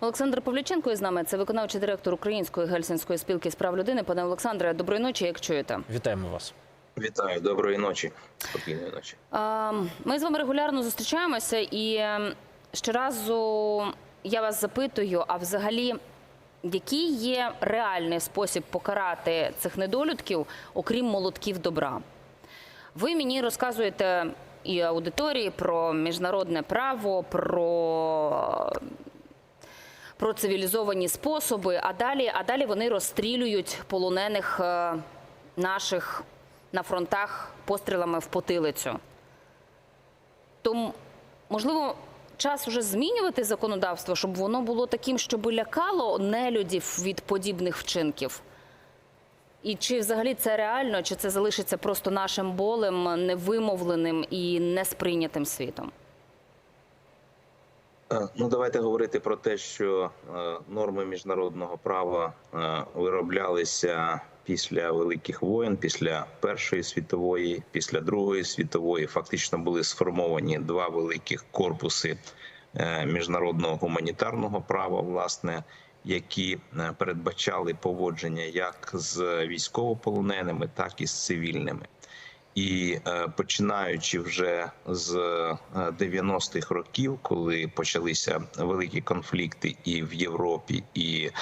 Олександр Павлюченко із нами. Це виконавчий директор Української гельсінської спілки з прав людини. Пане Олександре, доброї ночі. Як чуєте? Вітаємо вас. Вітаю, доброї ночі. Спокійної ночі. А, Ми з вами регулярно зустрічаємося, і щоразу я вас запитую: а взагалі, який є реальний спосіб покарати цих недолюдків, окрім молотків добра? Ви мені розказуєте і аудиторії про міжнародне право, про, про цивілізовані способи, а далі, а далі вони розстрілюють полонених е, наших на фронтах пострілами в потилицю. Тому, можливо, час уже змінювати законодавство, щоб воно було таким, щоб лякало нелюдів від подібних вчинків. І чи взагалі це реально, чи це залишиться просто нашим болем, невимовленим і несприйнятим світом? Е, Ну, давайте говорити про те, що е, норми міжнародного права е, вироблялися після великих воєн, після Першої світової, після Другої світової. Фактично були сформовані два великих корпуси міжнародного гуманітарного права, власне, які передбачали поводження як з військовополоненими, так і з цивільними. І е, починаючи вже з е, 90-х років, коли почалися великі конфлікти і в Європі, і е,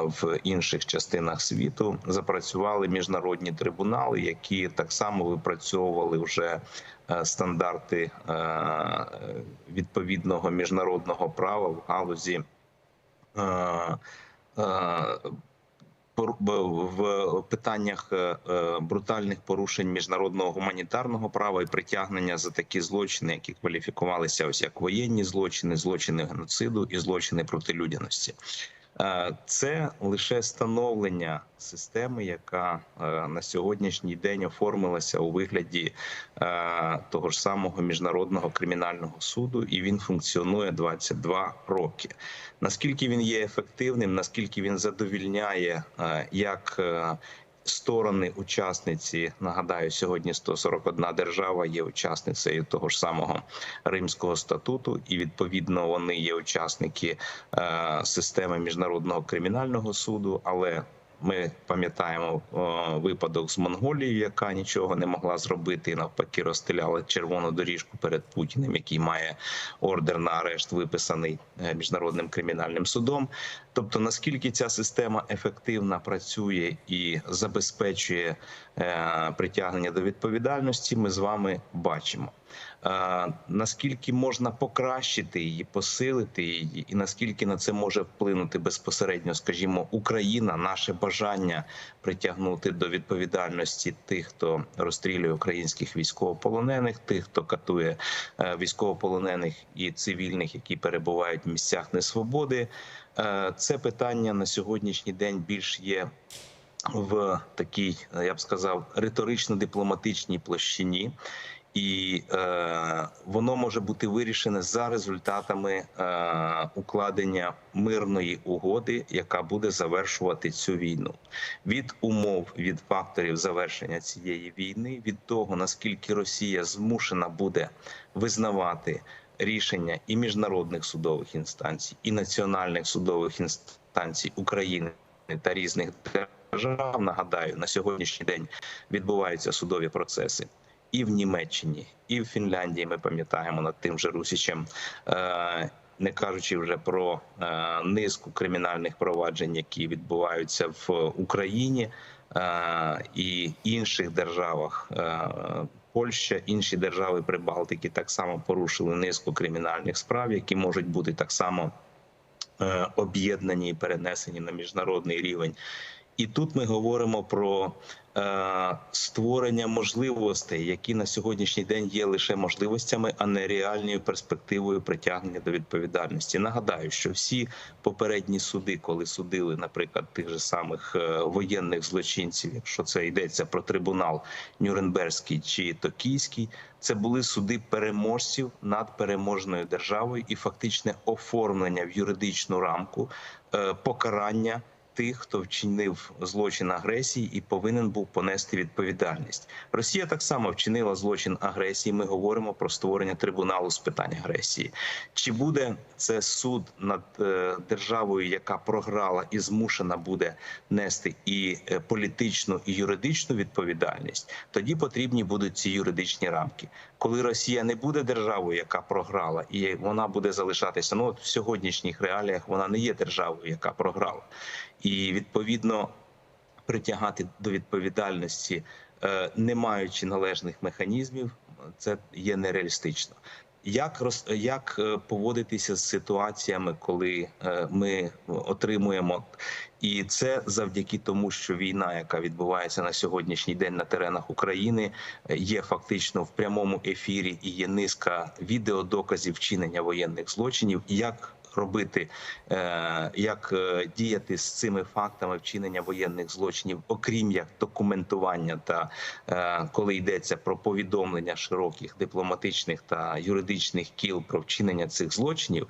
в інших частинах світу, запрацювали міжнародні трибунали, які так само випрацьовували вже е, стандарти е, відповідного міжнародного права в галузі. В питаннях е, е, брутальних порушень міжнародного гуманітарного права і притягнення за такі злочини, які кваліфікувалися ось як воєнні злочини, злочини геноциду і злочини проти людяності. Це лише становлення системи, яка е, на сьогоднішній день оформилася у вигляді е, того ж самого міжнародного кримінального суду, і він функціонує 22 роки. Наскільки він є ефективним, наскільки він задовільняє е, як сторони учасниці, нагадаю, сьогодні 141 держава є учасницею того ж самого Римського статуту, і відповідно вони є учасники е, системи міжнародного кримінального суду, але ми пам'ятаємо випадок з Монголією, яка нічого не могла зробити, навпаки, розстріляла червону доріжку перед Путіним, який має ордер на арешт, виписаний е, міжнародним кримінальним судом. Тобто, наскільки ця система ефективно працює і забезпечує е, притягнення до відповідальності, ми з вами бачимо. Наскільки можна покращити її, посилити її, і наскільки на це може вплинути безпосередньо, скажімо, Україна, наше бажання притягнути до відповідальності тих, хто розстрілює українських військовополонених, тих, хто катує е, військовополонених і цивільних, які перебувають в місцях несвободи. Е, Це питання на сьогоднішній день більш є в такій, я б сказав, риторично-дипломатичній площині. І е, воно може бути вирішене за результатами е, укладення мирної угоди, яка буде завершувати цю війну. Від умов, від факторів завершення цієї війни, від того наскільки Росія змушена буде визнавати рішення і міжнародних судових інстанцій, і національних судових інстанцій України та різних держав. Нагадаю, на сьогоднішній день відбуваються судові процеси і в Німеччині, і в Фінляндії. Ми пам'ятаємо над тим же Русічем. Е, Не кажучи вже про е, низку кримінальних проваджень, які відбуваються в Україні е, і інших державах, Польща, інші держави Прибалтики так само порушили низку кримінальних справ, які можуть бути так само об'єднані і перенесені на міжнародний рівень. І тут ми говоримо про е, створення можливостей, які на сьогоднішній день є лише можливостями, а не реальною перспективою притягнення до відповідальності. Нагадаю, що всі попередні суди, коли судили, наприклад, тих же самих е, воєнних злочинців, якщо це йдеться про трибунал Нюрнберзький чи Токійський, це були суди переможців над переможною державою і фактичне оформлення в юридичну рамку е, покарання тих, хто вчинив злочин агресії і повинен був понести відповідальність. Росія так само вчинила злочин агресії. Ми говоримо про створення трибуналу з питань агресії. Чи буде це суд над е, державою, яка програла і змушена буде нести і е, політичну і юридичну відповідальність? Тоді потрібні будуть ці юридичні рамки. Коли Росія не буде державою, яка програла, і вона буде залишатися. Ну от в сьогоднішніх реаліях вона не є державою, яка програла, і відповідно притягати до відповідальності, е, не маючи належних механізмів, це є нереалістично. Як роз як е, поводитися з ситуаціями, коли е, ми отримуємо, і це завдяки тому, що війна, яка відбувається на сьогоднішній день на теренах України, є фактично в прямому ефірі і є низка відеодоказів вчинення воєнних злочинів. Як робити, е, як е, діяти з цими фактами вчинення воєнних злочинів, окрім як документування, та е, коли йдеться про повідомлення широких дипломатичних та юридичних кіл про вчинення цих злочинів,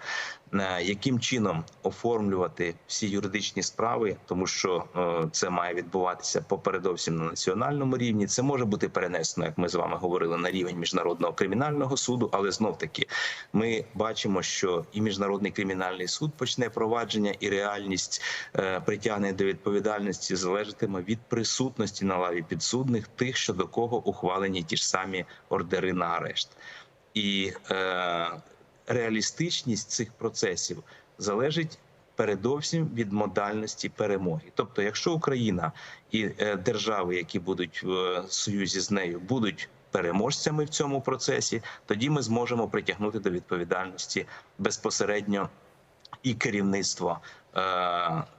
яким чином оформлювати всі юридичні справи, тому що е, це має відбуватися попередовсім на національному рівні. Це може бути перенесено, як ми з вами говорили, на рівень міжнародного кримінального суду, але знов таки ми бачимо, що і міжнародний кримінальний суд почне провадження, і реальність е, притягнення до відповідальності залежатиме від присутності на лаві підсудних тих, щодо кого ухвалені ті ж самі ордери на арешт, і е, реалістичність цих процесів залежить. Передовсім від модальності перемоги, тобто, якщо Україна і е, держави, які будуть в е, союзі з нею, будуть переможцями в цьому процесі, тоді ми зможемо притягнути до відповідальності безпосередньо і керівництво. Е,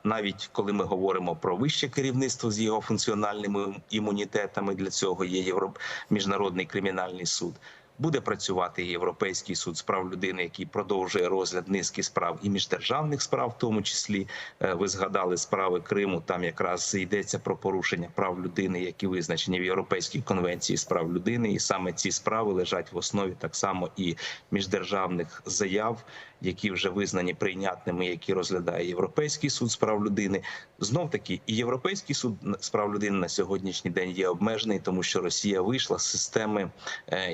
Навіть коли ми говоримо про вище керівництво з його функціональними імунітетами, для цього є Європ... міжнародний кримінальний суд. Буде працювати Європейський суд з прав людини, який продовжує розгляд низки справ і міждержавних справ, в тому числі Е, ви згадали справи Криму. Там якраз йдеться про порушення прав людини, які визначені в Європейській конвенції з прав людини, і саме ці справи лежать в основі так само і міждержавних заяв, які вже визнані прийнятними, які розглядає Європейський суд з прав людини. Знов таки, і Європейський суд з прав людини на сьогоднішній день є обмежений, тому що Росія вийшла з системи е,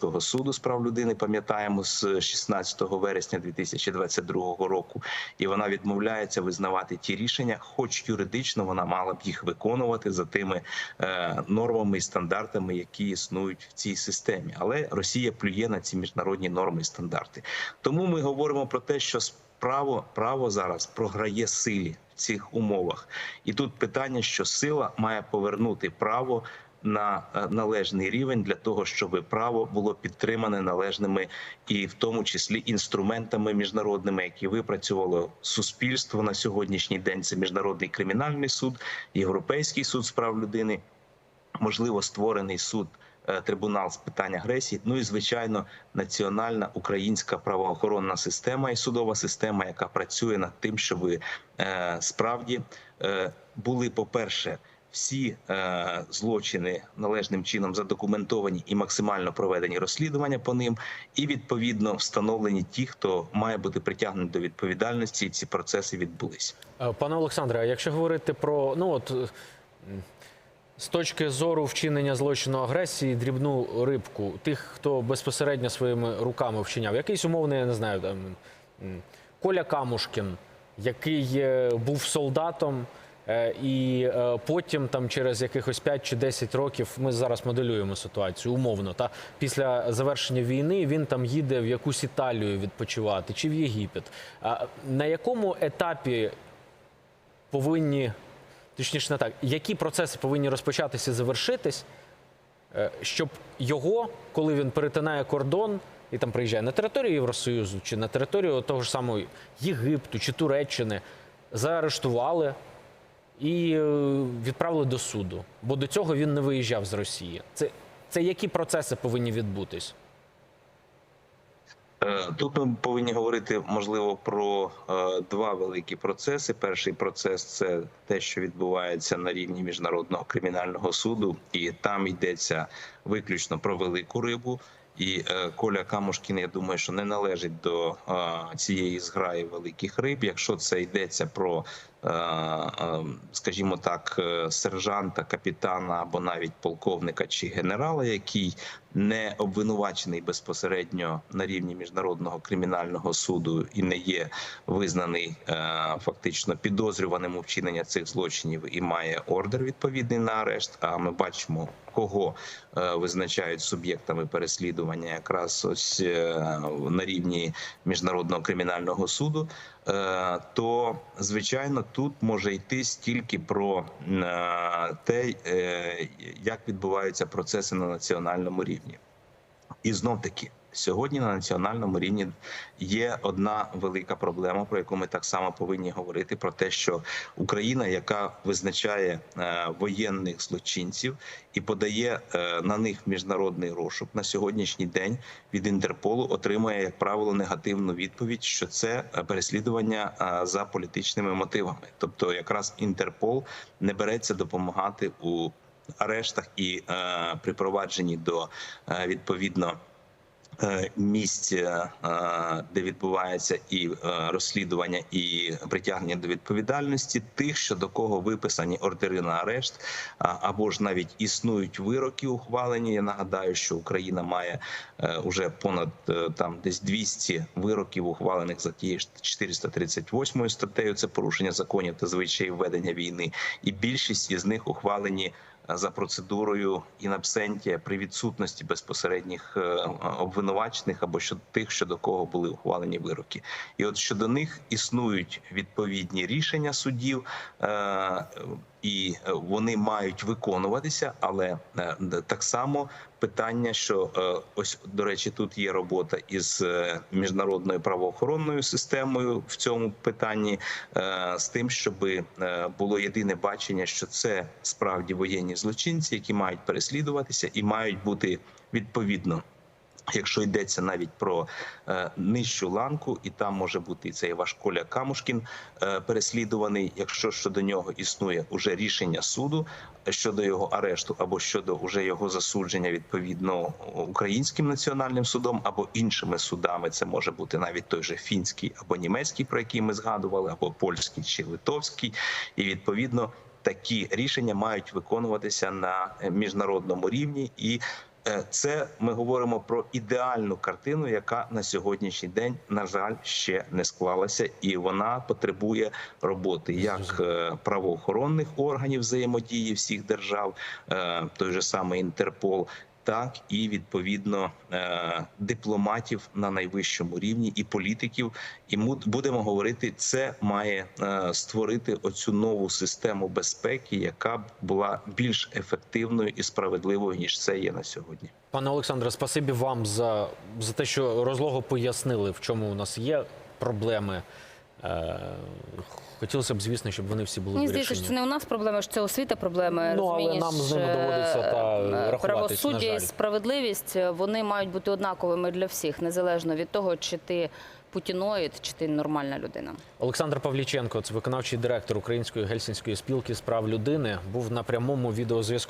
Європейського суду з прав людини. Пам'ятаємо з 16 вересня 2022 року, і вона відмовляється визнавати ті рішення, хоч юридично вона мала б їх виконувати за тими е, нормами і стандартами, які існують в цій системі. Але Росія плює на ці міжнародні норми і стандарти. Тому ми говоримо про те, що право, право зараз програє силі в цих умовах, і тут питання, що сила має повернути право. На е, належний рівень для того, щоб право було підтримане належними і в тому числі інструментами міжнародними, які випрацювало суспільство на сьогоднішній день. Це міжнародний кримінальний суд, європейський суд з прав людини, можливо, створений суд. е, Трибунал з питань агресії, ну і звичайно, національна українська правоохоронна система і судова система, яка працює над тим, щоб е, справді були, по-перше, всі е, злочини належним чином задокументовані і максимально проведені розслідування по ним, і відповідно встановлені ті, хто має бути притягнений до відповідальності, і ці процеси відбулись. Е, Пане Олександре, якщо говорити про ну от з точки зору вчинення злочину агресії, дрібну рибку, тих, хто безпосередньо своїми руками вчиняв, якийсь умовний, я не знаю, там Коля Камушкін, який е, був солдатом. Е, І е, потім, там через якихось 5 чи 10 років, ми зараз моделюємо ситуацію умовно. Та після завершення війни він там їде в якусь Італію відпочивати чи в Єгипет. На якому етапі повинні, точніше не так, які процеси повинні розпочатися і завершитись, е, щоб його, коли він перетинає кордон і там приїжджає на територію Євросоюзу чи на територію того ж самого Єгипту чи Туреччини, заарештували і е, відправили до суду. Бо до цього він не виїжджав з Росії. Це, це які процеси повинні відбутись? Е, Тут ми повинні говорити можливо про е, два великі процеси. Перший процес це те, що відбувається на рівні міжнародного кримінального суду, і там йдеться виключно про велику рибу. І Коля Камушкін, я думаю, що не належить до цієї зграї великих риб. Якщо це йдеться про, скажімо так, е, сержанта, капітана або навіть полковника чи генерала, який не обвинувачений безпосередньо на рівні міжнародного кримінального суду і не є визнаний е, фактично підозрюваним у вчиненні цих злочинів і має ордер відповідний на арешт. А ми бачимо, кого е, визначають суб'єктами переслідування, якраз ось е, на рівні міжнародного кримінального суду. Е, То звичайно тут може йти стільки про е, те, е, як відбуваються процеси на національному рівні. І знов таки, сьогодні на національному рівні є одна велика проблема, про яку ми так само повинні говорити: про те, що Україна, яка визначає е, воєнних злочинців і подає е, на них міжнародний розшук на сьогоднішній день від Інтерполу, отримує, як правило, негативну відповідь, що це е, переслідування за політичними мотивами. Тобто, якраз Інтерпол не береться допомагати у арештах і припровадженні до відповідно е, місць, е, де відбувається і е, розслідування, і притягнення до відповідальності тих, щодо кого виписані ордери на арешт, або ж навіть існують вироки ухвалені. Я нагадаю, що Україна має уже понад там десь 200 вироків, ухвалених за тією ж 438 статтею. Це порушення законів та звичаїв ведення війни, і більшість із них ухвалені за процедурою інабсентія при відсутності безпосередніх е, обвинувачених або щодо тих, щодо кого були ухвалені вироки. І от щодо них існують відповідні рішення судів, е, і е, вони мають виконуватися, але е, так само питання, що е, ось до речі, тут є робота із міжнародною правоохоронною системою в цьому питанні, з тим, щоб було єдине бачення, що це справді воєнні злочинці, які мають переслідуватися і мають бути відповідно. Якщо йдеться навіть про е, нижчу ланку, і там може бути і цей ваш Коля Камушкін е, переслідуваний, якщо щодо нього існує уже рішення суду щодо його арешту, або щодо уже його засудження відповідно українським національним судом або іншими судами, це може бути навіть той же фінський або німецький, про який ми згадували, або польський чи литовський, і відповідно такі рішення мають виконуватися на міжнародному рівні і. Е, Це ми говоримо про ідеальну картину, яка на сьогоднішній день, на жаль, ще не склалася, і вона потребує роботи як е, правоохоронних органів взаємодії всіх держав, е, той же самий Інтерпол. Так і відповідно е, дипломатів на найвищому рівні і політиків, і будемо говорити, це має е, створити оцю нову систему безпеки, яка б була більш ефективною і справедливою ніж це є на сьогодні. Пане Олександре, спасибі вам за, за те, що розлого пояснили, в чому у нас є проблеми. Е, хотілося б, звісно, щоб вони всі були Мені вирішені. здається, що це не у нас проблема, що це освіта проблеми. Ну, але нам з ними е, доводиться, та, е, рахуватись, правосуддя на жаль. і справедливість вони мають бути однаковими для всіх, незалежно від того, чи ти путіноїд, чи ти нормальна людина. Олександр Павліченко, це виконавчий директор Української гельсінської спілки з прав людини, був на прямому відеозв'язку.